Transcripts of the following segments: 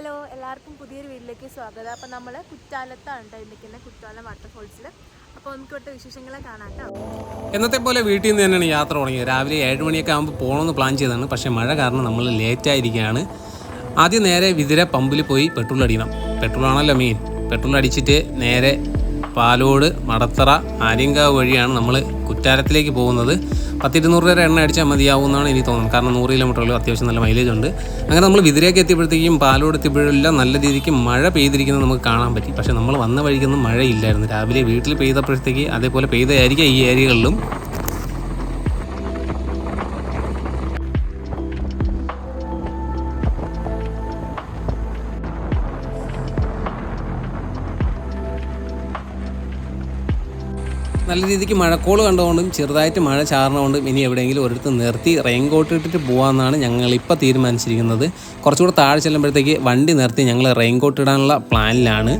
Hello എല്ലാവർക്കും പുതിയൊരു വീട്ടിലേക്ക് സ്വാഗതം. അപ്പം നമ്മൾ കുറ്റാലത്താണ് കേട്ടോ നിൽക്കുന്നത് കുറ്റാലം വാട്ടർഫോൾസിൽ അപ്പോൾ നമുക്ക് ഇവിടുത്തെ വിശേഷങ്ങളെ കാണാം കേട്ടോ എന്നത്തെ പോലെ വീട്ടിൽ നിന്ന് തന്നെയാണ് യാത്ര തുടങ്ങിയത്. രാവിലെ ഏഴ് മണിയൊക്കെ ആകുമ്പോൾ പോകണമെന്ന് പ്ലാൻ ചെയ്തതാണ്. പക്ഷേ മഴ കാരണം നമ്മൾ ലേറ്റ് ആയിരിക്കുകയാണ്. ആദ്യം നേരെ വിതിര പമ്പിൽ പോയി പെട്രോൾ അടിക്കണം. പെട്രോൾ ആണല്ലോ മെയിൻ പെട്രോൾ അടിച്ചിട്ട് നേരെ പാലോട് മടത്തറ ആര്യങ്കാവ് വഴിയാണ് നമ്മൾ കുറ്റാലത്തിലേക്ക് പോകുന്നത്. പത്തിരുന്നൂറ് രൂപ എണ്ണ അടിച്ചാൽ മതിയാവുമെന്നാണ് എനിക്ക് തോന്നുന്നത്. കാരണം നൂറ് കിലോമീറ്ററിൽ അത്യാവശ്യം നല്ല മൈലേജ് ഉണ്ട്. അങ്ങനെ നമ്മൾ വിതിരേക്ക് എത്തിയപ്പോഴത്തേക്കും പാലോട് എത്തിയപ്പോഴെല്ലാം നല്ല രീതിക്ക് മഴ പെയ്തിരിക്കുന്നത് നമുക്ക് കാണാൻ പറ്റി. പക്ഷേ നമ്മൾ വന്ന വഴിക്കൊന്നും മഴയില്ലായിരുന്നു. രാവിലെ വീട്ടിൽ പെയ്തപ്പോഴത്തേക്ക് അതേപോലെ പെയ്തതായിരിക്കും ഈ ഏരിയകളിലും നല്ല രീതിക്ക് മഴക്കോൾ കണ്ടുകൊണ്ടും ചെറുതായിട്ട് മഴ ചാറിനുകൊണ്ടും ഇനി എവിടെയെങ്കിലും ഒരിടത്ത് നിർത്തി റെയിൻ കോട്ട് ഇട്ടിട്ട് പോകാമെന്നാണ് ഞങ്ങൾ ഇപ്പോൾ തീരുമാനിച്ചിരിക്കുന്നത്. കുറച്ചുകൂടെ താഴെ ചെല്ലുമ്പോഴത്തേക്ക് വണ്ടി നിർത്തി ഞങ്ങൾ റെയിൻ കോട്ട് ഇടാനുള്ള പ്ലാനിലാണ്.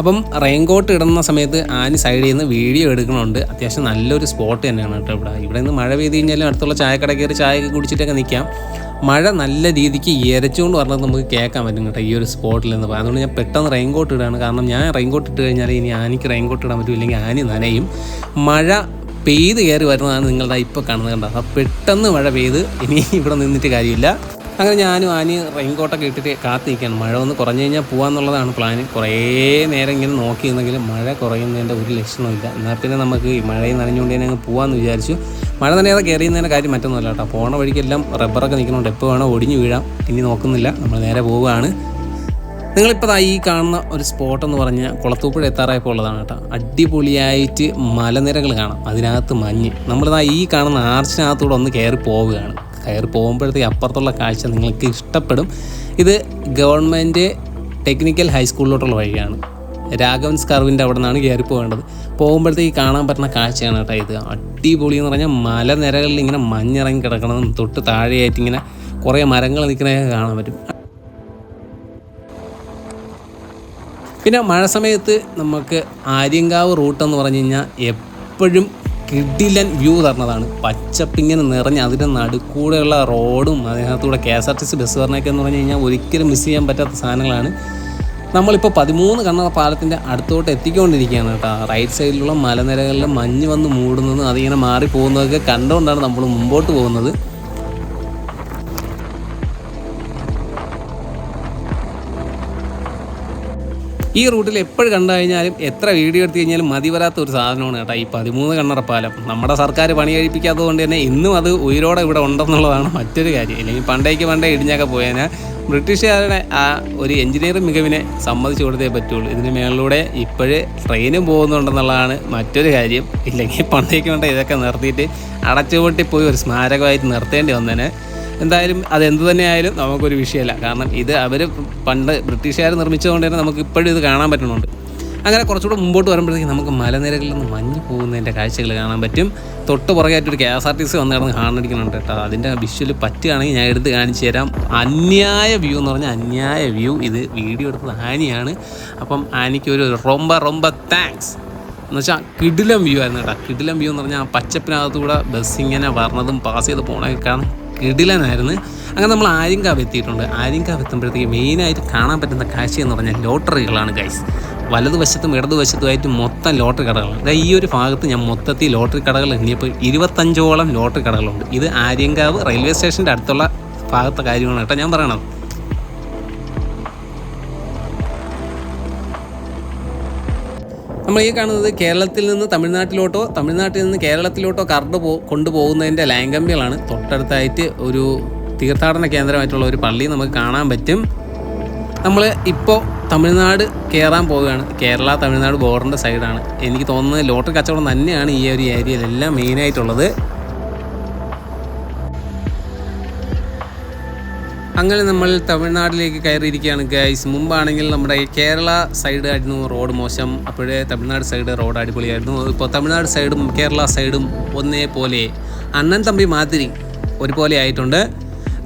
അപ്പം റെയിൻ കോട്ട് ഇടുന്ന സമയത്ത് ആനി സൈഡിൽ നിന്ന് വീഡിയോ എടുക്കണമുണ്ട് അത്യാവശ്യം നല്ലൊരു സ്പോട്ട് തന്നെയാണ് കേട്ടോ ഇവിടെ. ഇവിടെ നിന്ന് മഴ പെയ്ത് കഴിഞ്ഞാലും അടുത്തുള്ള ചായക്കട കയറി ചായ കുടിച്ചിട്ടൊക്കെ നിൽക്കാം. മഴ നല്ല രീതിക്ക് ഇരച്ചുകൊണ്ട് പറഞ്ഞത് നമുക്ക് കേൾക്കാൻ പറ്റും കേട്ടോ ഈ ഒരു സ്പോട്ടിൽ നിന്ന് അതുകൊണ്ട് ഞാൻ പെട്ടെന്ന് റെയിൻ കോട്ട് ഇടുകയാണ് കാരണം ഞാൻ റെയിൻ കോട്ട് ഇട്ട് കഴിഞ്ഞാൽ ഇനി ആനിക്ക് റെയിൻ കോട്ട് ഇടാൻ പറ്റും ഇല്ലെങ്കിൽ ആനി നനയും. മഴ പെയ്ത് കയറി വരുന്നതാണ് നിങ്ങളുടെ ഇപ്പോൾ കാണുന്നത് കണ്ടോ? അപ്പോൾ പെട്ടെന്ന് മഴ പെയ്ത് ഇനി ഇവിടെ നിന്നിട്ട് കാര്യമില്ല. അങ്ങനെ ഞാനും ആനി റെയിൻകോട്ടൊക്കെ ഇട്ടിട്ട് കാത്തു മഴ ഒന്ന് കുറഞ്ഞു കഴിഞ്ഞാൽ പോകാമെന്നുള്ളതാണ് പ്ലാൻ കുറേ നേരം ഇങ്ങനെ നോക്കി നിന്നെങ്കിലും മഴ കുറയുന്നതിന്റെ ഒരു ലക്ഷണമില്ല എന്നാൽ പിന്നെ നമുക്ക് ഈ മഴയും നനഞ്ഞുകൊണ്ട് തന്നെ അങ്ങ് പോകാമെന്ന് വിചാരിച്ചു. മഴ നനയാതെ കയറിയുന്നതിന്റെ കാര്യം മറ്റൊന്നുമല്ല കേട്ടോ. പോണ വഴിക്കെല്ലാം റബ്ബറൊക്കെ നിൽക്കുന്നുണ്ട്. എപ്പോൾ വേണോ ഒടിഞ്ഞു വീഴാം. ഇനി നോക്കുന്നില്ല. നമ്മൾ നേരെ പോവുകയാണ്. നിങ്ങളിപ്പോൾ ഈ കാണുന്ന ഒരു സ്പോട്ട് എന്ന് പറഞ്ഞാൽ കുളത്തൂപ്പുഴ എത്താറായപ്പോൾ ഉള്ളതാണ് കേട്ടോ. അടിപൊളിയായിട്ട് മലനിരകൾ കാണാം. അതിനകത്ത് മഞ്ഞ്. നമ്മളിതാ ഈ കാണുന്ന ആർച്ചിനകത്തൂടെ ഒന്ന് കയറി പോവുകയാണ്. കയറി പോകുമ്പോഴത്തേക്ക് അപ്പുറത്തുള്ള കാഴ്ച നിങ്ങൾക്ക് ഇഷ്ടപ്പെടും. ഇത് ഗവൺമെന്റ് ടെക്നിക്കൽ ഹൈസ്കൂളിലോട്ടുള്ള വഴിയാണ്. രാഘവൻസ് കർവിന്റെ അവിടെ നിന്നാണ് കയറി പോകേണ്ടത്. പോകുമ്പോഴത്തേക്ക് കാണാൻ പറ്റുന്ന കാഴ്ചയാണ് കേട്ടോ ഇത്. അടിപൊളി എന്ന് പറഞ്ഞാൽ മലനിരകളിൽ ഇങ്ങനെ മഞ്ഞിറങ്ങി കിടക്കണതും തൊട്ട് താഴെയായിട്ട് ഇങ്ങനെ കുറേ മരങ്ങൾ നിൽക്കുന്നതൊക്കെ കാണാൻ പറ്റും. പിന്നെ മഴ സമയത്ത് നമുക്ക് ആര്യങ്കാവ് റൂട്ട് എന്ന് പറഞ്ഞു കഴിഞ്ഞാൽ എപ്പോഴും കിഡിലൻ വ്യൂ തരണതാണ് പച്ചപ്പിങ്ങനെ നിറഞ്ഞ് അതിന്റെ നടുക്കൂടെയുള്ള റോഡും അതിനകത്തൂടെ K S R T C bus പറഞ്ഞൊക്കെ എന്ന് പറഞ്ഞു കഴിഞ്ഞാൽ ഒരിക്കലും മിസ് ചെയ്യാൻ പറ്റാത്ത സാധനങ്ങളാണ്. നമ്മളിപ്പോൾ പതിമൂന്ന് കണ്ണറ പാലത്തിന്റെ അടുത്തോട്ട് എത്തിക്കൊണ്ടിരിക്കുകയാണ് കേട്ടോ. റൈറ്റ് സൈഡിലുള്ള മലനിരകളിൽ മഞ്ഞ് വന്ന് മൂടുന്നതും അതിങ്ങനെ മാറി പോകുന്നതൊക്കെ കണ്ടുകൊണ്ടാണ് നമ്മൾ മുമ്പോട്ട് പോകുന്നത്. ഈ റൂട്ടിൽ എപ്പോഴും കണ്ടു കഴിഞ്ഞാലും എത്ര വീഡിയോ എടുത്തു കഴിഞ്ഞാലും മതി വരാത്ത ഒരു സാധനമാണ് കേട്ടോ ഈ പതിമൂന്ന് കണ്ണറപ്പാലം നമ്മുടെ സർക്കാർ പണി കഴിപ്പിക്കാത്തത് കൊണ്ട് തന്നെ ഇന്നും അത് ഉയരോടെ ഇവിടെ ഉണ്ടെന്നുള്ളതാണ് മറ്റൊരു കാര്യം. ഇല്ലെങ്കിൽ പണ്ടേക്ക് പണ്ടേ ഇടിഞ്ഞൊക്കെ പോയതിനാൽ ബ്രിട്ടീഷുകാരുടെ ആ ഒരു എഞ്ചിനീയറിംഗ് മികവിനെ സമ്മതിച്ചു കൊടുത്തേ പറ്റുള്ളൂ. ഇതിന് മേളിലൂടെ ഇപ്പോഴേ ട്രെയിനും പോകുന്നുണ്ടെന്നുള്ളതാണ് മറ്റൊരു കാര്യം. ഇല്ലെങ്കിൽ പണ്ടേക്ക് പണ്ടേ ഇതൊക്കെ നിർത്തിയിട്ട് അടച്ചുപൊട്ടി പോയി ഒരു സ്മാരകമായിട്ട് നിർത്തേണ്ടി വന്നേനെ. എന്തായാലും അത് എന്ത് തന്നെയായാലും നമുക്കൊരു വിഷയമല്ല. കാരണം ഇത് അവർ പണ്ട് ബ്രിട്ടീഷുകാർ നിർമ്മിച്ചതുകൊണ്ട് തന്നെ നമുക്ക് ഇപ്പോഴും ഇത് കാണാൻ പറ്റുന്നുണ്ട്. അങ്ങനെ കുറച്ചുകൂടെ മുമ്പോട്ട് വരുമ്പോഴത്തേക്ക് നമുക്ക് മലനിരകളിൽ നിന്ന് മഞ്ഞ് പോകുന്നതിന്റെ കാഴ്ചകൾ കാണാൻ പറ്റും. തൊട്ട് പുറകെയായിട്ടൊരു K S R T C വന്ന് കിടന്ന് കാണിക്കുന്നുണ്ട് കേട്ടോ. അതിന്റെ വിഷ്വൽ പറ്റുകയാണെങ്കിൽ ഞാൻ എടുത്ത് കാണിച്ചു തരാം. അന്യായ വ്യൂ എന്ന് പറഞ്ഞാൽ അന്യായ വ്യൂ ഇത് വീഡിയോ എടുത്തത് ആനിയാണ്. അപ്പം ആനിക്ക് ഒരു റൊമ്പ റൊമ്പ താങ്ക്സ് എന്ന് വെച്ചാൽ കിടിലം വ്യൂ ആയിരുന്നു കേട്ടോ. കിടിലം വ്യൂ എന്ന് പറഞ്ഞാൽ ആ പച്ചപ്പിനകത്തുകൂടെ ബസ് ഇങ്ങനെ വരണതും പാസ് ചെയ്ത് പോകണമൊക്കെ കാണാൻ കിടിലനായിരുന്നു. അങ്ങനെ നമ്മൾ ആര്യങ്കാവ് എത്തിയിട്ടുണ്ട്. ആര്യങ്കാവ് എത്തുമ്പോഴത്തേക്ക് മെയിനായിട്ട് കാണാൻ പറ്റുന്ന കാഴ്ച എന്ന് പറഞ്ഞാൽ ലോട്ടറികളാണ് ഗൈസ് വലതുവശത്തും ഇടതുവശത്തുമായിട്ട് മൊത്തം ലോട്ടറി കടകളാണ് അതായത് ഈ ഒരു ഭാഗത്ത് ഞാൻ മൊത്തത്തിൽ ലോട്ടറി കടകൾ എണ്ണിയപ്പോൾ ഇരുപത്തഞ്ചോളം ലോട്ടറി കടകളുണ്ട്. ഇത് ആര്യങ്കാവ് റെയിൽവേ സ്റ്റേഷന്റെ അടുത്തുള്ള ഭാഗത്തെ കാര്യമാണ് കേട്ടോ ഞാൻ പറയണത്. നമ്മൾ ഈ കാണുന്നത് കേരളത്തിൽ നിന്ന് തമിഴ്നാട്ടിലോട്ടോ തമിഴ്നാട്ടിൽ നിന്ന് കേരളത്തിലോട്ടോ കറണ്ട് പോ കൊണ്ടുപോകുന്നതിന്റെ ലാങ്കമ്പികളാണ് തൊട്ടടുത്തായിട്ട് ഒരു തീർത്ഥാടന കേന്ദ്രമായിട്ടുള്ള ഒരു പള്ളി നമുക്ക് കാണാൻ പറ്റും. നമ്മൾ ഇപ്പോൾ തമിഴ്നാട് കയറാൻ പോവുകയാണ്. കേരള തമിഴ്നാട് ബോർഡറിന്റെ സൈഡാണ് എനിക്ക് തോന്നുന്നത് ലോട്ടറി കച്ചവടം തന്നെയാണ് ഈ ഒരു ഏരിയയിലെല്ലാം മെയിനായിട്ടുള്ളത് അങ്ങനെ നമ്മൾ തമിഴ്നാട്ടിലേക്ക് കയറിയിരിക്കുകയാണ് ഗൈസ് മുമ്പാണെങ്കിൽ നമ്മുടെ കേരള സൈഡ് ആയിരുന്നു റോഡ് മോശം. അപ്പോഴേ തമിഴ്നാട് സൈഡ് റോഡ് അടിപൊളിയായിരുന്നു. ഇപ്പോൾ തമിഴ്നാട് സൈഡും കേരള സൈഡും ഒന്നേ പോലെ അണ്ണൻ തമ്പി മാതിരി ഒരുപോലെ ആയിട്ടുണ്ട്.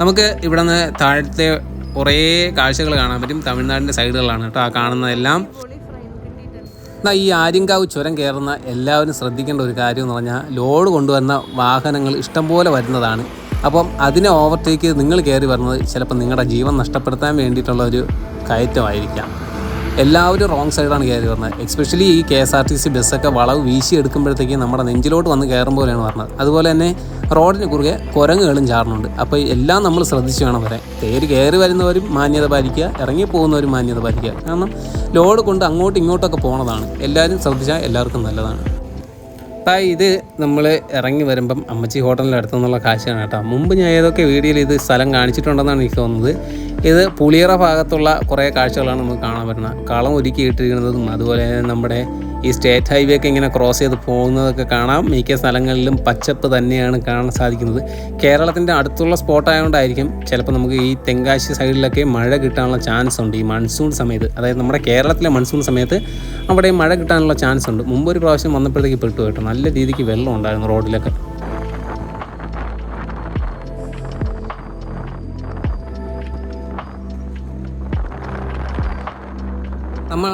നമുക്ക് ഇവിടെ നിന്ന് താഴത്തെ കുറേ കാഴ്ചകൾ കാണാൻ പറ്റും. തമിഴ്നാടിന്റെ സൈഡുകളാണ് കേട്ടോ ആ കാണുന്നതെല്ലാം. എന്നാൽ ഈ ആര്യങ്കാവ് ചുരം കയറുന്ന എല്ലാവരും ശ്രദ്ധിക്കേണ്ട ഒരു കാര്യം എന്ന് പറഞ്ഞാൽ ലോഡ് കൊണ്ടുവന്ന വാഹനങ്ങൾ ഇഷ്ടംപോലെ വരുന്നതാണ്. അപ്പം അതിനെ ഓവർടേക്ക് ചെയ്ത് നിങ്ങൾ കയറി വരുന്നത് ചിലപ്പോൾ നിങ്ങളുടെ ജീവൻ നഷ്ടപ്പെടുത്താൻ വേണ്ടിയിട്ടുള്ള ഒരു കയറ്റമായിരിക്കാം. എല്ലാവരും റോങ് സൈഡാണ് കയറി വരുന്നത്. എക്സ്പെഷ്യലി ഈ K S R T C ബസ്സൊക്കെ വളവ് വീശി എടുക്കുമ്പോഴത്തേക്ക് നമ്മുടെ നെഞ്ചിലോട്ട് വന്ന് കയറും പോലെയാണ് പറഞ്ഞത് അതുപോലെ തന്നെ റോഡിന് കുറുകെ കുരങ്ങുകളും ചാറുന്നുണ്ട് അപ്പോൾ എല്ലാം നമ്മൾ ശ്രദ്ധിച്ച് വേണം വരാൻ. കയറി കയറി വരുന്നവരും മാന്യത പാലിക്കുക ഇറങ്ങി പോകുന്നവരും മാന്യത പാലിക്കുക. കാരണം ലോഡ് കൊണ്ട് അങ്ങോട്ടും ഇങ്ങോട്ടൊക്കെ പോണതാണ്. എല്ലാവരും ശ്രദ്ധിച്ചാൽ എല്ലാവർക്കും നല്ലതാണ്. തായ് ഇത് നമ്മൾ ഇറങ്ങി വരുമ്പം അമ്മച്ചി ഹോട്ടലിന്റെ അടുത്തു നിന്നുള്ള കാഴ്ചയാണ് കേട്ടോ. മുമ്പ് ഞാൻ ഏതൊക്കെ വീഡിയോയിൽ ഇത് സ്ഥലം കാണിച്ചിട്ടുണ്ടെന്നാണ് എനിക്ക് തോന്നുന്നത്. ഇത് പുളിയറ ഭാഗത്തുള്ള കുറേ കാഴ്ചകളാണ് നമുക്ക് കാണാൻ പറ്റുന്നത്. കളം ഒരുക്കി ഇട്ടിരിക്കുന്നതും അതുപോലെ നമ്മുടെ ഈ സ്റ്റേറ്റ് ഹൈവേ ഒക്കെ ഇങ്ങനെ ക്രോസ് ചെയ്ത് പോകുന്നതൊക്കെ കാണാം. മിക്ക സ്ഥലങ്ങളിലും പച്ചപ്പ് തന്നെയാണ് കാണാൻ സാധിക്കുന്നത്. കേരളത്തിന്റെ അടുത്തുള്ള സ്പോട്ട് ആയതുകൊണ്ടായിരിക്കും ചിലപ്പോൾ നമുക്ക് ഈ തെങ്കാശി സൈഡിലൊക്കെ മഴ കിട്ടാനുള്ള ചാൻസ് ഉണ്ട്. ഈ മൺസൂൺ സമയത്ത് അതായത് നമ്മുടെ കേരളത്തിലെ മൺസൂൺ സമയത്ത് അവിടെ മഴ കിട്ടാനുള്ള ചാൻസ് ഉണ്ട്. മുമ്പ് ഒരു പ്രാവശ്യം വന്നപ്പോഴത്തേക്ക് പെട്ടു കേട്ടോ. നല്ല രീതിക്ക് വെള്ളം ഉണ്ടായിരുന്നു റോഡിലൊക്കെ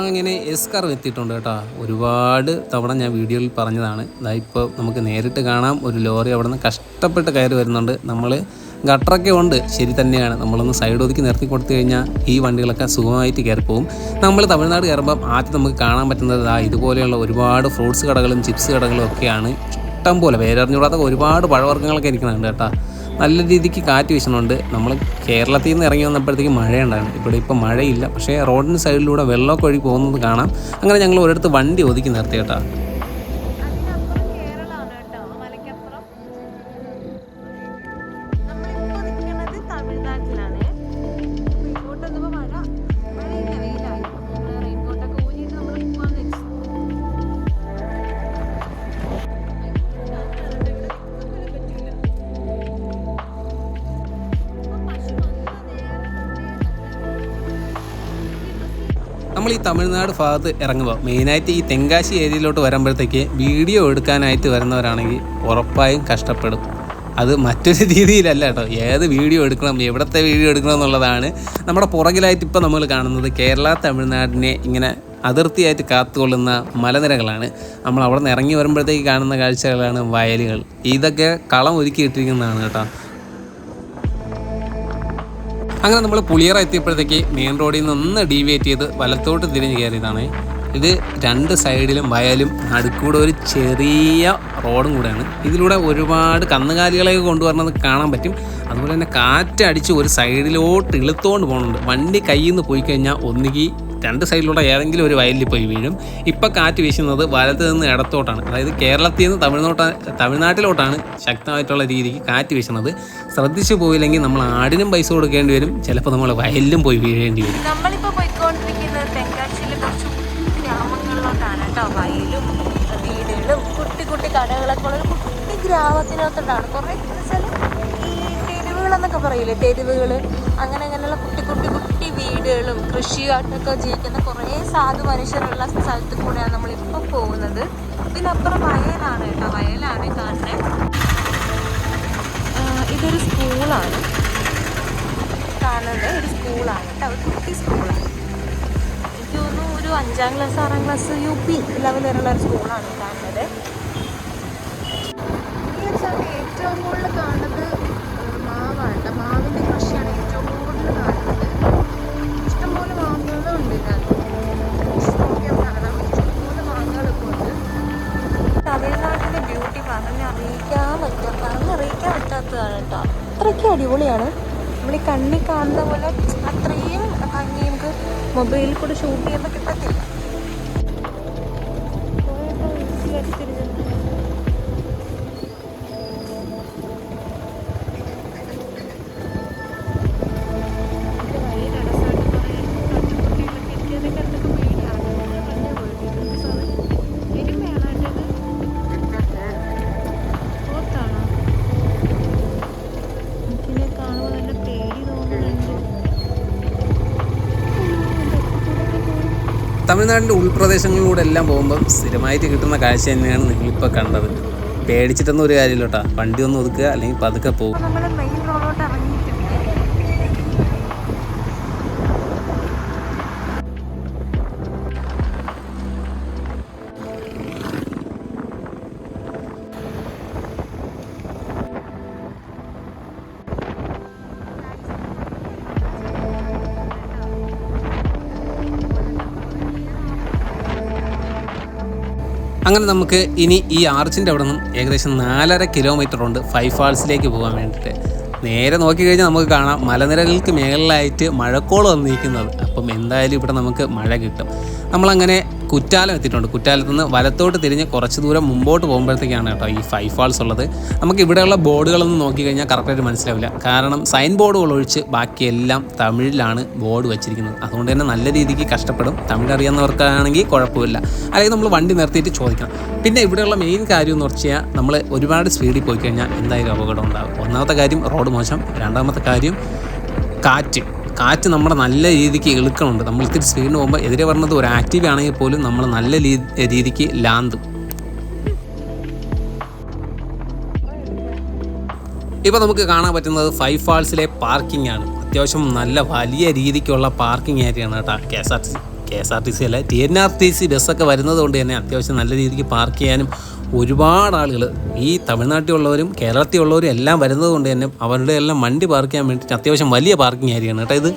നമ്മളങ്ങനെ എസ്കാർ എത്തിയിട്ടുണ്ട് കേട്ടോ. ഒരുപാട് തവണ ഞാൻ വീഡിയോയിൽ പറഞ്ഞതാണ്. ഇതാ ഇപ്പോൾ നമുക്ക് നേരിട്ട് കാണാം. ഒരു ലോറി അവിടെ നിന്ന് കഷ്ടപ്പെട്ട് കയറി വരുന്നുണ്ട്. നമ്മൾ ഗട്ടറൊക്കെ ഉണ്ട്. ശരി തന്നെയാണ്. നമ്മളൊന്ന് സൈഡ് ഒതുക്കി നിർത്തി കൊടുത്തു കഴിഞ്ഞാൽ ഈ വണ്ടികളൊക്കെ സുഖമായിട്ട് കയറി പോകും നമ്മൾ തമിഴ്നാട് കയറുമ്പം ആദ്യം നമുക്ക് കാണാൻ പറ്റുന്നത് ആ ഇതുപോലെയുള്ള ഒരുപാട് ഫ്രൂട്ട്സ് കടകളും ചിപ്സ് കടകളും ഒക്കെയാണ്. ഇഷ്ടം പോലെ പേരറിഞ്ഞുകൂടാത്ത ഒരുപാട് പഴവർഗങ്ങളൊക്കെ ഇരിക്കുന്നുണ്ട് കേട്ടോ. നല്ല രീതിക്ക് കാറ്റ് വീശുന്നുണ്ട് നമ്മൾ കേരളത്തിൽ നിന്ന് ഇറങ്ങി വന്നപ്പോഴത്തേക്ക് മഴയുണ്ടായിരുന്നു. ഇവിടെ ഇപ്പോൾ മഴയില്ല. പക്ഷേ റോഡിന് സൈഡിലൂടെ വെള്ളമൊക്കെ ഒഴുകി പോകുന്നത് കാണാം. അങ്ങനെ ഞങ്ങൾ ഒരിടത്ത് വണ്ടി ഒതുക്കി നിർത്തി കേട്ടോ. തമിഴ്നാട് ഭാഗത്ത് ഇറങ്ങുമ്പോൾ മെയിനായിട്ട് ഈ തെങ്കാശി ഏരിയയിലോട്ട് വരുമ്പോഴത്തേക്ക് വീഡിയോ എടുക്കാനായിട്ട് വരുന്നവരാണെങ്കിൽ ഉറപ്പായും കഷ്ടപ്പെടും. അത് മറ്റൊരു രീതിയിലല്ല കേട്ടോ. ഏത് വീഡിയോ എടുക്കണം എവിടത്തെ വീഡിയോ എടുക്കണം എന്നുള്ളതാണ് നമ്മുടെ പുറകിലായിട്ട് ഇപ്പോൾ നമ്മൾ കാണുന്നത് കേരള തമിഴ്നാടിനെ ഇങ്ങനെ അതിർത്തിയായിട്ട് കാത്തുകൊള്ളുന്ന മലനിരകളാണ്. നമ്മൾ അവിടെ നിന്ന് ഇറങ്ങി വരുമ്പോഴത്തേക്ക് കാണുന്ന കാഴ്ചകളാണ് വയലുകൾ. ഇതൊക്കെ കളം ഒരുക്കിയിട്ടിരിക്കുന്നതാണ് കേട്ടോ. അങ്ങനെ നമ്മൾ പുളിയറ എത്തിയപ്പോഴത്തേക്ക് മെയിൻ റോഡിൽ നിന്ന് ഒന്ന് ഡീവിയേറ്റ് ചെയ്ത് വലത്തോട്ട് തിരിഞ്ഞ് കയറിയതാണ്. ഇത് രണ്ട് സൈഡിലും വയലും നടുക്കൂടെ ഒരു ചെറിയ റോഡും കൂടെയാണ്. ഇതിലൂടെ ഒരുപാട് കന്നുകാലികളെയൊക്കെ കൊണ്ടുവരുന്നത് കാണാൻ പറ്റും. അതുപോലെ തന്നെ കാറ്റടിച്ച് ഒരു സൈഡിലോട്ട് ഇളുത്തോണ്ട് പോകുന്നുണ്ട് വണ്ടി കയ്യിൽ നിന്ന് പോയി കഴിഞ്ഞാൽ ഒന്നുകിൽ രണ്ട് സൈഡിലൂടെ ഏതെങ്കിലും ഒരു വയലിൽ പോയി വീഴും. ഇപ്പം കാറ്റ് വീശുന്നത് വലത്ത് നിന്ന് ഇടത്തോട്ടാണ്. അതായത് കേരളത്തിൽ നിന്ന് തമിഴ്നാട്ട തമിഴ്നാട്ടിലോട്ടാണ് ശക്തമായിട്ടുള്ള രീതിക്ക് കാറ്റ് വീശുന്നത്. ശ്രദ്ധിച്ചു പോയില്ലെങ്കിൽ നമ്മൾ ആടിനും പൈസ കൊടുക്കേണ്ടി വരും. ചിലപ്പോൾ നമ്മൾ വയലിലും പോയി വീഴേണ്ടി വരും. നമ്മളിപ്പോൾ പോയിക്കൊണ്ടിരിക്കുന്നത് തെങ്കാശിയിലെ കുറച്ച് ഗ്രാമങ്ങളിലോട്ടാണ് കേട്ടോ. കുട്ടി കുട്ടി ഗ്രാമത്തിനകത്തോട്ടാണ്. കുറേ തെരുവുകളെന്നൊക്കെ പറയില്ലേ? തെരുവുകൾ അങ്ങനെ അങ്ങനെയുള്ള കുട്ടി കുട്ടി കുട്ടി വീടുകളും കൃഷിയായിട്ടൊക്കെ ജീവിക്കുന്ന കുറേ സാധു മനുഷ്യരുള്ള സ്ഥലത്ത് കൂടെയാണ് നമ്മളിപ്പോൾ പോകുന്നത്. ഇതിനപ്പുറം വയലാണ് കേട്ടോ. വയലാണ് കാണുന്നത് ഇതൊരു സ്കൂളാണ്. കാണുന്നത് ഒരു സ്കൂളാണ് കേട്ടോ. ഒരു കുട്ടി സ്കൂളാണ്. എനിക്ക് തോന്നുന്നു ഒരു അഞ്ചാം ക്ലാസ് ആറാം ക്ലാസ് യു പി ലെവൽ വരെയുള്ള ഒരു സ്കൂളാണ് കാണുന്നത്. ഏറ്റവും കൂടുതൽ കാണുന്നത് മാവാണ്. മാവിന്റെ കൃഷിയാണ് അടിപൊളിയാണ്. നമ്മൾ ഈ കണ്ണിൽ കാണുന്ന പോലെ അത്രയും ഭംഗി നമുക്ക് മൊബൈലിൽ കൂടെ ഷൂട്ട് ചെയ്യുമ്പോൾ കിട്ടത്തില്ല തമിഴ്നാടിന്റെ ഉൾപ്രദേശങ്ങളിലൂടെ എല്ലാം പോകുമ്പം സ്ഥിരമായിട്ട് കിട്ടുന്ന കാഴ്ച തന്നെയാണ് നിങ്ങളിപ്പോൾ കണ്ടത്. പേടിച്ചിട്ടൊന്നും ഒരു കാര്യമില്ല കേട്ടോ. വണ്ടി ഒന്ന് ഒതുക്കുക അല്ലെങ്കിൽ പതുക്കെ പോകും. അങ്ങനെ നമുക്ക് ഇനി ഈ ആർച്ചിന്റെ അവിടെ നിന്നും ഏകദേശം നാലര കിലോമീറ്റർ ഉണ്ട് ഫൈവ് ഫാൾസിലേക്ക് പോകാൻ വേണ്ടിയിട്ട്. നേരെ നോക്കിക്കഴിഞ്ഞാൽ നമുക്ക് കാണാം മലനിരകൾക്ക് മേളിലായിട്ട് മഴക്കോൾ വന്നിരിക്കുന്നത്. അപ്പം എന്തായാലും ഇവിടെ നമുക്ക് മഴ കിട്ടും. നമ്മളങ്ങനെ കുറ്റാലം എത്തിയിട്ടുണ്ട്. കുറ്റാലത്ത് നിന്ന് വലത്തോട്ട് തിരിഞ്ഞ് കുറച്ച് ദൂരം മുമ്പോട്ട് പോകുമ്പോഴത്തേക്കാണ് കേട്ടോ ഈ ഫൈവ് ഫാൾസ് ഉള്ളത്. നമുക്ക് ഇവിടെയുള്ള ബോർഡുകളൊന്നും നോക്കിക്കഴിഞ്ഞാൽ കറക്റ്റായിട്ട് മനസ്സിലാവില്ല. കാരണം സൈൻ ബോർഡുകൾ ഒഴിച്ച് ബാക്കിയെല്ലാം തമിഴിലാണ് ബോർഡ് വെച്ചിരിക്കുന്നത്. അതുകൊണ്ട് തന്നെ നല്ല രീതിക്ക് കഷ്ടപ്പെടും. തമിഴ് അറിയാവുന്നവർക്കാണെങ്കിൽ കുഴപ്പമില്ല. അല്ലെങ്കിൽ നമ്മൾ വണ്ടി നിർത്തിയിട്ട് ചോദിക്കണം. പിന്നെ ഇവിടെയുള്ള മെയിൻ കാര്യം എന്ന് വെച്ചാൽ നമ്മൾ ഒരുപാട് സ്പീഡിൽ പോയി കഴിഞ്ഞാൽ എന്തായാലും അപകടം ഉണ്ടാകും. ഒന്നാമത്തെ കാര്യം റോഡ് മോശം. രണ്ടാമത്തെ കാര്യം കാറ്റ്. കാറ്റ് നമ്മുടെ നല്ല രീതിക്ക് ഇളുക്കണുണ്ട് നമ്മൾ ഇത്തിരി സ്പീഡിന് പോകുമ്പോൾ എതിരെ പറഞ്ഞത് ഒരു ആക്റ്റീവ് ആണെങ്കിൽ പോലും നമ്മൾ നല്ല രീതിക്ക് ലാന്തും. ഇപ്പോൾ നമുക്ക് കാണാൻ പറ്റുന്നത് ഫൈവ് ഫാൾസിലെ പാർക്കിംഗ് ആണ്. അത്യാവശ്യം നല്ല വലിയ രീതിക്കുള്ള പാർക്കിംഗ് ഏരിയയാണ് കേട്ടോ K S R T C. K S R T C അല്ല T N R T C ബസ്സൊക്കെ വരുന്നത് കൊണ്ട് തന്നെ അത്യാവശ്യം നല്ല രീതിക്ക് പാർക്ക് ചെയ്യാനും ഒരുപാട് ആളുകൾ ഈ തമിഴ്നാട്ടിലുള്ളവരും കേരളത്തിലുള്ളവരും എല്ലാം വരുന്നത് കൊണ്ട് തന്നെ അവരുടെ എല്ലാം വണ്ടി പാർക്ക് ചെയ്യാൻ വേണ്ടിയിട്ട് അത്യാവശ്യം വലിയ പാർക്കിംഗ് ഏരിയയാണ് കേട്ടോ ഇത്.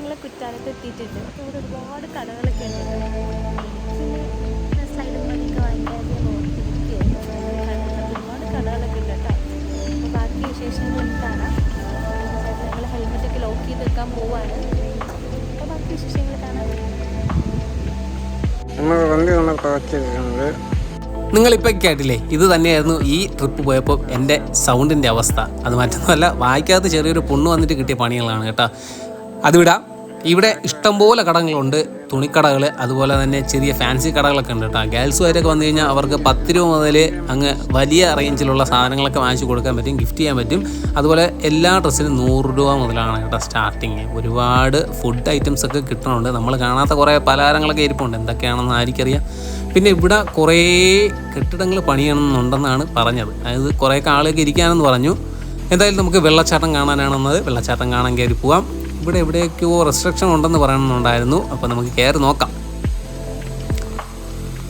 നിങ്ങളിപ്പോൾ കേട്ടില്ലേ? ഇത് തന്നെയായിരുന്നു ഈ ട്രിപ്പ് പോയപ്പോൾ എന്റെ സൗണ്ടിന്റെ അവസ്ഥ. അത് മറ്റൊന്നുമല്ല വായിക്കാത്ത ചെറിയൊരു പൊണ്ണ് വന്നിട്ട് കിട്ടിയ പണികളാണ് കേട്ടോ. അതിവിടാം ഇവിടെ ഇഷ്ടംപോലെ കടകളുണ്ട് തുണിക്കടകൾ അതുപോലെ തന്നെ ചെറിയ ഫാൻസി കടകളൊക്കെ ഉണ്ട് കേട്ടോ. ഗേൾസ് വരെയൊക്കെ വന്നു കഴിഞ്ഞാൽ അവർക്ക് പത്ത് രൂപ മുതൽ അങ്ങ് വലിയ റേഞ്ചിലുള്ള സാധനങ്ങളൊക്കെ വാങ്ങിച്ചു കൊടുക്കാൻ പറ്റും ഗിഫ്റ്റ് ചെയ്യാൻ പറ്റും. അതുപോലെ എല്ലാ ഡ്രസ്സിനും നൂറ് രൂപ മുതലാണ് കേട്ടോ സ്റ്റാർട്ടിങ് ഒരുപാട് ഫുഡ് ഐറ്റംസ് ഒക്കെ കിട്ടുന്നുണ്ട് നമ്മൾ കാണാത്ത കുറേ പലഹാരങ്ങളൊക്കെ ഇരിപ്പുണ്ട്. എന്തൊക്കെയാണെന്ന് ആർക്കറിയാം. പിന്നെ ഇവിടെ കുറേ കെട്ടിടങ്ങൾ പണിയണമെന്നുണ്ടെന്നാണ് പറഞ്ഞത്. അതായത് കുറേ ആളൊക്കെ ഇരിക്കാനെന്ന് പറഞ്ഞു. എന്തായാലും നമുക്ക് വെള്ളച്ചാട്ടം കാണാനാണെന്നത് വെള്ളച്ചാട്ടം കാണാൻ കയറി പോവാം. ഇവിടെ എവിടെയൊക്കെയോ റെസ്ട്രിക്ഷൻ ഉണ്ടെന്ന് പറയണമെന്നുണ്ടായിരുന്നു. അപ്പോൾ നമുക്ക് കയറി നോക്കാം.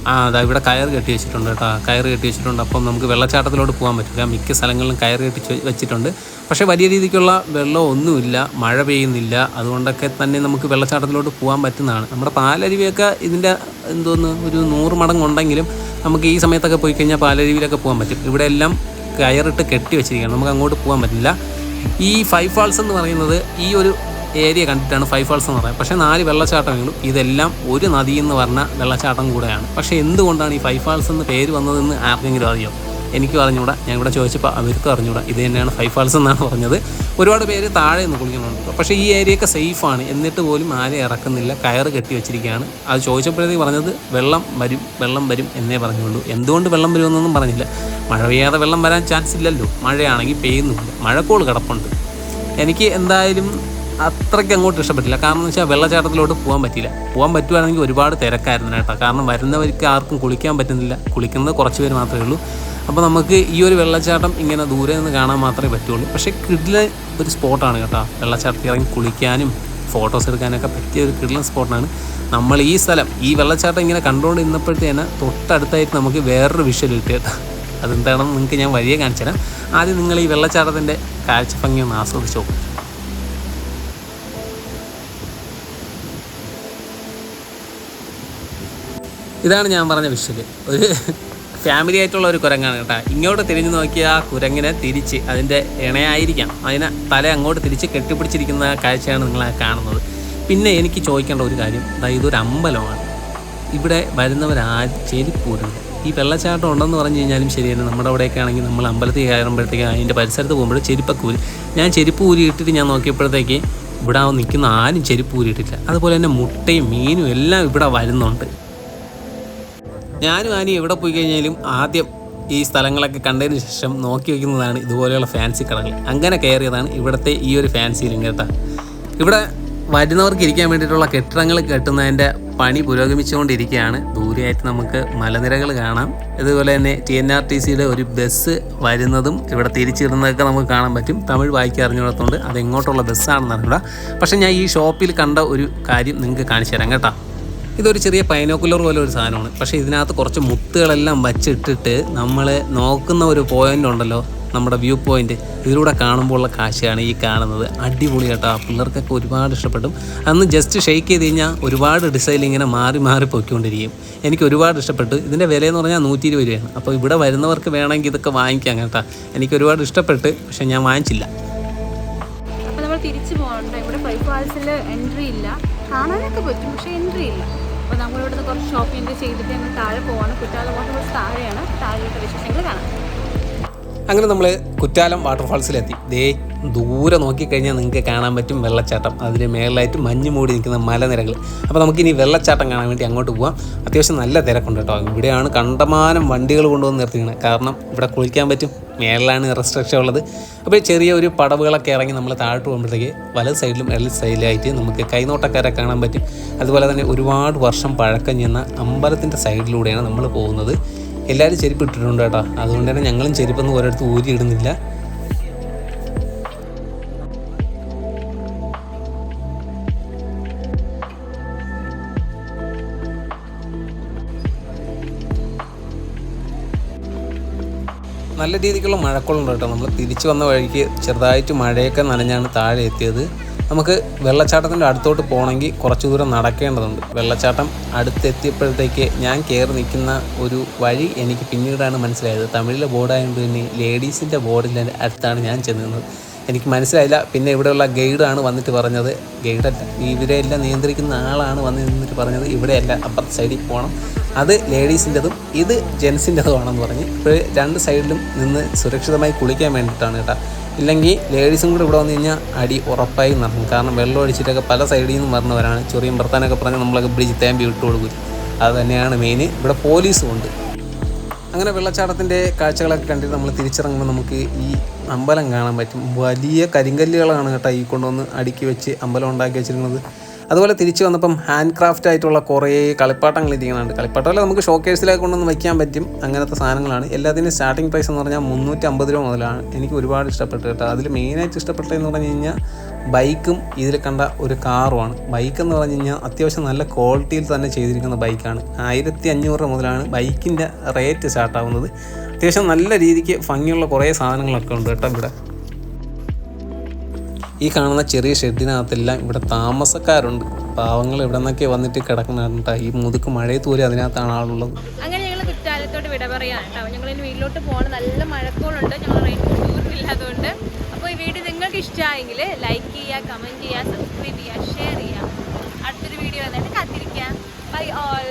ആ അതാ ഇവിടെ കയർ കെട്ടി വെച്ചിട്ടുണ്ട് കേട്ടോ. കയർ കെട്ടി വെച്ചിട്ടുണ്ട്. അപ്പം നമുക്ക് വെള്ളച്ചാട്ടത്തിലോട്ട് പോകാൻ പറ്റില്ല. മിക്ക സ്ഥലങ്ങളിലും കയർ കെട്ടി വെച്ചിട്ടുണ്ട്. പക്ഷേ വലിയ രീതിക്കുള്ള വെള്ളം ഒന്നുമില്ല. മഴ പെയ്യുന്നില്ല. അതുകൊണ്ടൊക്കെ തന്നെ നമുക്ക് വെള്ളച്ചാട്ടത്തിലോട്ട് പോകാൻ പറ്റുന്നതാണ്. നമ്മുടെ പാലരുവിയൊക്കെ ഇതിന്റെ എന്തോന്ന് ഒരു നൂറ് മടങ്ങുണ്ടെങ്കിലും നമുക്ക് ഈ സമയത്തൊക്കെ പോയി കഴിഞ്ഞാൽ പാലരുവിയിലൊക്കെ പോകാൻ പറ്റും. ഇവിടെ എല്ലാം കയറിട്ട് കെട്ടി വെച്ചിരിക്കുകയാണ്. നമുക്ക് അങ്ങോട്ട് പോകാൻ പറ്റില്ല. ഈ ഫൈവ് ഫാൾസ് എന്ന് പറയുന്നത് ഈ ഒരു ഏരിയ കണ്ടിട്ടാണ് ഫൈവ് ഫാൾസ് എന്ന് പറയുന്നത്. പക്ഷേ നാല് വെള്ളച്ചാട്ടങ്ങളും ഇതെല്ലാം ഒരു നദി എന്ന് പറഞ്ഞ വെള്ളച്ചാട്ടം കൂടെയാണ്. പക്ഷേ എന്തുകൊണ്ടാണ് ഈ ഫൈവ് ഫാൾസ് എന്ന് പേര് വന്നതെന്ന് ആർക്കെങ്കിലും അറിയോ? എനിക്ക് അറിഞ്ഞുകൂടാ ഞാൻ ഇവിടെ ചോദിച്ചപ്പോൾ അവർക്ക് അറിഞ്ഞൂടാ. ഇത് തന്നെയാണ് ഫൈവ് ഫാൾസ് എന്നാണ് പറഞ്ഞത്. ഒരുപാട് പേര് താഴെ നിന്ന് കുളിക്കുന്നുണ്ട്. പക്ഷേ ഈ ഏരിയയൊക്കെ സേഫാണ് എന്നിട്ട് പോലും ആരെ ഇറക്കുന്നില്ല. കയറ് കെട്ടി വെച്ചിരിക്കുകയാണ്. അത് ചോദിച്ചപ്പോഴത്തേക്ക് പറഞ്ഞത് വെള്ളം വരും വെള്ളം വരും എന്നേ പറഞ്ഞുള്ളൂ. എന്തുകൊണ്ട് വെള്ളം വരുമെന്നൊന്നും പറഞ്ഞില്ല. മഴ പെയ്യാതെ വെള്ളം വരാൻ ചാൻസ് ഇല്ലല്ലോ. മഴയാണെങ്കിൽ പെയ്യുന്നുമില്ല. മഴക്കോൾ കിടപ്പുണ്ട്. എനിക്ക് എന്തായാലും അത്രയ്ക്ക് അങ്ങോട്ട് ഇഷ്ടപ്പെട്ടില്ല. കാരണം എന്ന് വെച്ചാൽ വെള്ളച്ചാട്ടത്തിലോട്ട് പോകാൻ പറ്റില്ല പോകാൻ പറ്റുവാണെങ്കിൽ ഒരുപാട് തിരക്കായിരുന്നു കേട്ടോ. കാരണം വരുന്നവർക്ക് ആർക്കും കുളിക്കാൻ പറ്റുന്നില്ല. കുളിക്കുന്നത് കുറച്ച് പേര് മാത്രമേ ഉള്ളൂ. അപ്പോൾ നമുക്ക് ഈ ഒരു വെള്ളച്ചാട്ടം ഇങ്ങനെ ദൂരെ നിന്ന് കാണാൻ മാത്രമേ പറ്റുള്ളൂ. പക്ഷേ കിഡിലെ ഒരു സ്പോട്ടാണ് കേട്ടോ. വെള്ളച്ചാട്ടത്തിൽ ഇറങ്ങി കുളിക്കാനും ഫോട്ടോസ് എടുക്കാനൊക്കെ പറ്റിയ ഒരു കിഡിലൻ സ്പോട്ടാണ്. നമ്മൾ ഈ സ്ഥലം ഈ വെള്ളച്ചാട്ടം ഇങ്ങനെ കണ്ടുകൊണ്ട് തന്നെ തൊട്ടടുത്തായിട്ട് നമുക്ക് വേറൊരു വിഷ്വൽ കിട്ടിയത് കേട്ടോ. അതെന്താണെന്ന് നിങ്ങൾക്ക് ഞാൻ വഴിയെ കാണിച്ചു തരാം ആദ്യം നിങ്ങൾ ഈ വെള്ളച്ചാട്ടത്തിന്റെ കാഴ്ച ഭംഗി ഒന്ന് ആസ്വദിച്ചു നോക്കും. ഇതാണ് ഞാൻ പറഞ്ഞ വിഷ്വൽ ഒരു ഫാമിലി ആയിട്ടുള്ള ഒരു കുരങ്ങാണ് കേട്ടോ. ഇങ്ങോട്ട് തിരിഞ്ഞു നോക്കിയ ആ കുരങ്ങിനെ തിരിച്ച് അതിന്റെ ഇണയായിരിക്കാം. അതിനെ തല അങ്ങോട്ട് തിരിച്ച് കെട്ടിപ്പിടിച്ചിരിക്കുന്ന കാഴ്ചയാണ് നിങ്ങൾ കാണുന്നത്. പിന്നെ എനിക്ക് ചോദിക്കേണ്ട ഒരു കാര്യം അതായത് ഇതൊരു അമ്പലമാണ്. ഇവിടെ വരുന്നവരാരും ചെരിപ്പൂരുണ്ട് ഈ വെള്ളച്ചാട്ടം ഉണ്ടെന്ന് പറഞ്ഞു കഴിഞ്ഞാലും ശരിയാണ് നമ്മുടെ അവിടെയൊക്കെ ആണെങ്കിൽ നമ്മൾ അമ്പലത്തിൽ കയറുമ്പോഴത്തേക്ക് അതിന്റെ പരിസരത്ത് പോകുമ്പോൾ ചെരുപ്പൊക്കെ ഞാൻ ചെരുപ്പ് ഊരി ഇട്ടിട്ട് ഞാൻ നോക്കിയപ്പോഴത്തേക്ക് ഇവിടെ നിൽക്കുന്ന ആരും ചെരുപ്പ് ഊരിയിട്ടില്ല അതുപോലെ തന്നെ മുട്ടയും മീനും എല്ലാം ഇവിടെ വരുന്നുണ്ട്. ഞാനും ആനി എവിടെ പോയി കഴിഞ്ഞാലും ആദ്യം ഈ സ്ഥലങ്ങളൊക്കെ കണ്ടതിന് ശേഷം നോക്കി വയ്ക്കുന്നതാണ് ഇതുപോലെയുള്ള ഫാൻസി കടകൾ. അങ്ങനെ കയറിയതാണ് ഇവിടുത്തെ ഈ ഒരു ഫാൻസിയിലും കേട്ടോ. ഇവിടെ വരുന്നവർക്ക് ഇരിക്കാൻ വേണ്ടിയിട്ടുള്ള കെട്ടിടങ്ങൾ കെട്ടുന്നതിന്റെ പണി പുരോഗമിച്ചുകൊണ്ടിരിക്കുകയാണ്. ദൂരെയായിട്ട് നമുക്ക് മലനിരകൾ കാണാം. ഇതുപോലെ തന്നെ ടി എൻ ആർ ടി സിയുടെ ഒരു ബസ് വരുന്നതും ഇവിടെ തിരിച്ചിടുന്നതൊക്കെ നമുക്ക് കാണാൻ പറ്റും. തമിഴ് വായിക്കാൻ അറിഞ്ഞിടത്തുകൊണ്ട് അത് എങ്ങോട്ടുള്ള ബസ്സാണെന്ന് അറിഞ്ഞൂടാ പക്ഷേ ഞാൻ ഈ ഷോപ്പിൽ കണ്ട ഒരു കാര്യം നിങ്ങൾക്ക് കാണിച്ചു തരാം കേട്ടോ. ഇതൊരു ചെറിയ പൈനോക്കുലർ പോലെ ഒരു സാധനമാണ്. പക്ഷേ ഇതിനകത്ത് കുറച്ച് മുത്തുകളെല്ലാം വച്ചിട്ടിട്ട് നമ്മൾ നോക്കുന്ന ഒരു പോയിന്റ് ഉണ്ടല്ലോ നമ്മുടെ വ്യൂ പോയിന്റ് ഇതിലൂടെ കാണുമ്പോൾ ഉള്ള കാഴ്ചയാണ് ഈ കാണുന്നത്. അടിപൊളി കേട്ടോ. പിള്ളേർക്കൊക്കെ ഒരുപാട് ഇഷ്ടപ്പെടും. അന്ന് ജസ്റ്റ് ഷെയ്ക്ക് ചെയ്ത് കഴിഞ്ഞാൽ ഒരുപാട് ഡിസൈൻ ഇങ്ങനെ മാറി മാറി പൊയ്ക്കൊണ്ടിരിക്കും. എനിക്ക് ഒരുപാട് ഇഷ്ടപ്പെട്ടു. ഇതിന്റെ വിലയെന്ന് പറഞ്ഞാൽ നൂറ്റി ഇരുപത് രൂപയാണ്. അപ്പോൾ ഇവിടെ വരുന്നവർക്ക് വേണമെങ്കിൽ ഇതൊക്കെ വാങ്ങിക്കാം കേട്ടോ. എനിക്ക് ഒരുപാട് ഇഷ്ടപ്പെട്ട്. പക്ഷേ ഞാൻ വാങ്ങിച്ചില്ല. അപ്പോൾ നമ്മൾ തിരിച്ചു പോകണ്ട ഇവിടെ ഫൈവ് ഫാൾസിൽ എൻട്രി ഇല്ല. കാണാനൊക്കെ പറ്റും പക്ഷേ എൻട്രി ഇല്ല. അപ്പോൾ നമ്മളിവിടുന്ന് കുറച്ച് ഷോപ്പിംഗ് ചെയ്തിട്ട് ഞങ്ങൾ താഴെ പോവാണ്. കുറ്റാലോട്ട് കുറച്ച് താഴെയാണ്. താഴെയുള്ള വിശേഷങ്ങൾ കാണാം. അങ്ങനെ നമ്മൾ കുറ്റാലം വാട്ടർഫാൾസിലെത്തി. ദേ ദൂരെ നോക്കിക്കഴിഞ്ഞാൽ നിങ്ങൾക്ക് കാണാൻ പറ്റും വെള്ളച്ചാട്ടം. അതിന് മേളിലായിട്ട് മഞ്ഞ് മൂടി നിൽക്കുന്ന മലനിരകൾ അപ്പോൾ നമുക്കിനി വെള്ളച്ചാട്ടം കാണാൻ വേണ്ടി അങ്ങോട്ട് പോകാം അത്യാവശ്യം നല്ല തിരക്കുണ്ട് കേട്ടോ. ഇവിടെയാണ് കണ്ടമാനം വണ്ടികൾ കൊണ്ടുവന്ന് നിർത്തിക്കുന്നത് കാരണം ഇവിടെ കുളിക്കാൻ പറ്റും. മേളിലാണ് റെസ്ട്രിക്ഷൻ ഉള്ളത്. അപ്പോൾ ചെറിയ ഒരു പടവുകളൊക്കെ ഇറങ്ങി നമ്മൾ താഴോട്ട് പോകുമ്പോഴത്തേക്ക് വലത് സൈഡിലും ഇടത് സൈഡിലായിട്ട് നമുക്ക് കൈനോട്ടക്കാരെ കാണാൻ പറ്റും. അതുപോലെ തന്നെ ഒരുപാട് വർഷം പഴക്കം ചെന്ന അമ്പലത്തിന്റെ സൈഡിലൂടെയാണ് നമ്മൾ പോകുന്നത്. എല്ലാവരും ചെരുപ്പ് ഇട്ടിട്ടുണ്ട് കേട്ടോ. അതുകൊണ്ട് തന്നെ ഞങ്ങളും ചെരുപ്പൊന്നും ഒരിടത്ത് ഊരി ഇടുന്നില്ല നല്ല രീതിക്കുള്ള മഴക്കോളുണ്ട് കേട്ടോ. നമ്മൾ തിരിച്ചു വന്ന വഴിക്ക് ചെറുതായിട്ട് മഴയൊക്കെ നനഞ്ഞാണ് താഴെ എത്തിയത്. നമുക്ക് വെള്ളച്ചാട്ടത്തിന്റെ അടുത്തോട്ട് പോകണമെങ്കിൽ കുറച്ച് ദൂരം നടക്കേണ്ടതുണ്ട്. വെള്ളച്ചാട്ടം അടുത്തെത്തിയപ്പോഴത്തേക്ക് ഞാൻ കയറി നിൽക്കുന്ന ഒരു വഴി എനിക്ക് പിന്നീടാണ് മനസ്സിലായത്. തമിഴിലെ ബോർഡായതുകൊണ്ട് തന്നെ ലേഡീസിന്റെ ബോർഡിന്റെ അടുത്താണ് ഞാൻ ചെന്നത് എനിക്ക് മനസ്സിലായില്ല. പിന്നെ ഇവിടെയുള്ള ഗൈഡാണ് വന്നിട്ട് പറഞ്ഞത്. ഗൈഡല്ല ഇവരെല്ലാം നിയന്ത്രിക്കുന്ന ആളാണ് വന്ന് നിന്നിട്ട് പറഞ്ഞത്. ഇവിടെയല്ല അപ്പുറത്തെ സൈഡിൽ പോകണം അത് ലേഡീസിന്റെതും ഇത് ജെൻസിന്റെതുമാണെന്ന് പറഞ്ഞ് ഇപ്പോൾ രണ്ട് സൈഡിലും നിന്ന് സുരക്ഷിതമായി കുളിക്കാൻ വേണ്ടിയിട്ടാണ് കേട്ടോ. ഇല്ലെങ്കിൽ ലേഡീസും കൂടെ ഇവിടെ വന്നു കഴിഞ്ഞാൽ അടി ഉറപ്പായി നടക്കും. കാരണം വെള്ളം ഒഴിച്ചിട്ടൊക്കെ പല സൈഡിൽ നിന്നും വരണവരാണ്. ചെറിയ ഭർത്താനൊക്കെ പറഞ്ഞ് നമ്മളൊക്കെ പിടിച്ച് തേമ്പി വിട്ടു കൊടുക്കും. അത് തന്നെയാണ് മെയിൻ ഇവിടെ പോലീസും ഉണ്ട്. അങ്ങനെ വെള്ളച്ചാട്ടത്തിന്റെ കാഴ്ചകളൊക്കെ കണ്ടിട്ട് നമ്മൾ തിരിച്ചിറങ്ങുമ്പോൾ നമുക്ക് ഈ അമ്പലം കാണാൻ പറ്റും. വലിയ കരിങ്കല്ലുകളാണ് കേട്ടോ ഈ കൊണ്ടുവന്ന് അടുക്കി വെച്ച് അമ്പലം ഉണ്ടാക്കി വെച്ചിരിക്കുന്നത്. അതുപോലെ തിരിച്ചു വന്നപ്പം ഹാൻഡ് ക്രാഫ്റ്റ് ആയിട്ടുള്ള കുറേ കളിപ്പാട്ടങ്ങൾ ഇരിക്കുന്നുണ്ട്. കളിപ്പാട്ടമല്ല നമുക്ക് ഷോ കേസിലേക്ക് കൊണ്ടൊന്ന് വയ്ക്കാൻ പറ്റും. അങ്ങനത്തെ സാധനങ്ങളാണ്. എല്ലാത്തിനും സ്റ്റാർട്ടിംഗ് പ്രൈസ് എന്ന് പറഞ്ഞാൽ മുന്നൂറ്റി അമ്പത് രൂപ മുതലാണ്. എനിക്ക് ഒരുപാട് ഇഷ്ടപ്പെട്ടു കേട്ടോ. അതിൽ മെയിനായിട്ട് ഇഷ്ടപ്പെട്ടതെന്ന് പറഞ്ഞു കഴിഞ്ഞാൽ ബൈക്കും ഇതിൽ കണ്ട ഒരു കാറുമാണ്. ബൈക്ക് എന്ന് പറഞ്ഞു കഴിഞ്ഞാൽ അത്യാവശ്യം നല്ല ക്വാളിറ്റിയിൽ തന്നെ ചെയ്തിരിക്കുന്ന ബൈക്കാണ്. ആയിരത്തി അഞ്ഞൂറ് മുതലാണ് ബൈക്കിന്റെ റേറ്റ് സ്റ്റാർട്ടാവുന്നത് അത്യാവശ്യം നല്ല രീതിക്ക് ഭംഗിയുള്ള കുറേ സാധനങ്ങളൊക്കെ ഉണ്ട് കേട്ടോ ഇവിടെ. ഈ കാണുന്ന ചെറിയ ഷെഡിനകത്തെല്ലാം ഇവിടെ താമസക്കാരുണ്ട്. പാവങ്ങൾ ഇവിടെ നിന്നൊക്കെ വന്നിട്ട് കിടക്കുന്നുണ്ട് ഈ മുതുക്ക് മഴയത്ത് പോലും അതിനകത്താണ് ആളുള്ളത്. അങ്ങനെ ഞങ്ങൾ കേട്ടോ. ഞങ്ങൾ വീട്ടിലോട്ട് പോകണം. നല്ല മഴക്കോളുണ്ട്. ഞങ്ങൾ റെയിൻ ഇല്ലാത്തതുകൊണ്ട്. നിങ്ങൾക്ക് ഇഷ്ടമായെങ്കിൽ ലൈക്ക് ചെയ്യുക കമന്റ് ചെയ്യുക സബ്സ്ക്രൈബ് ചെയ്യുക ഷെയർ ചെയ്യുക. അടുത്തൊരു വീഡിയോ വന്നിട്ട് കാത്തിരിക്കുക ബൈ ഓൾ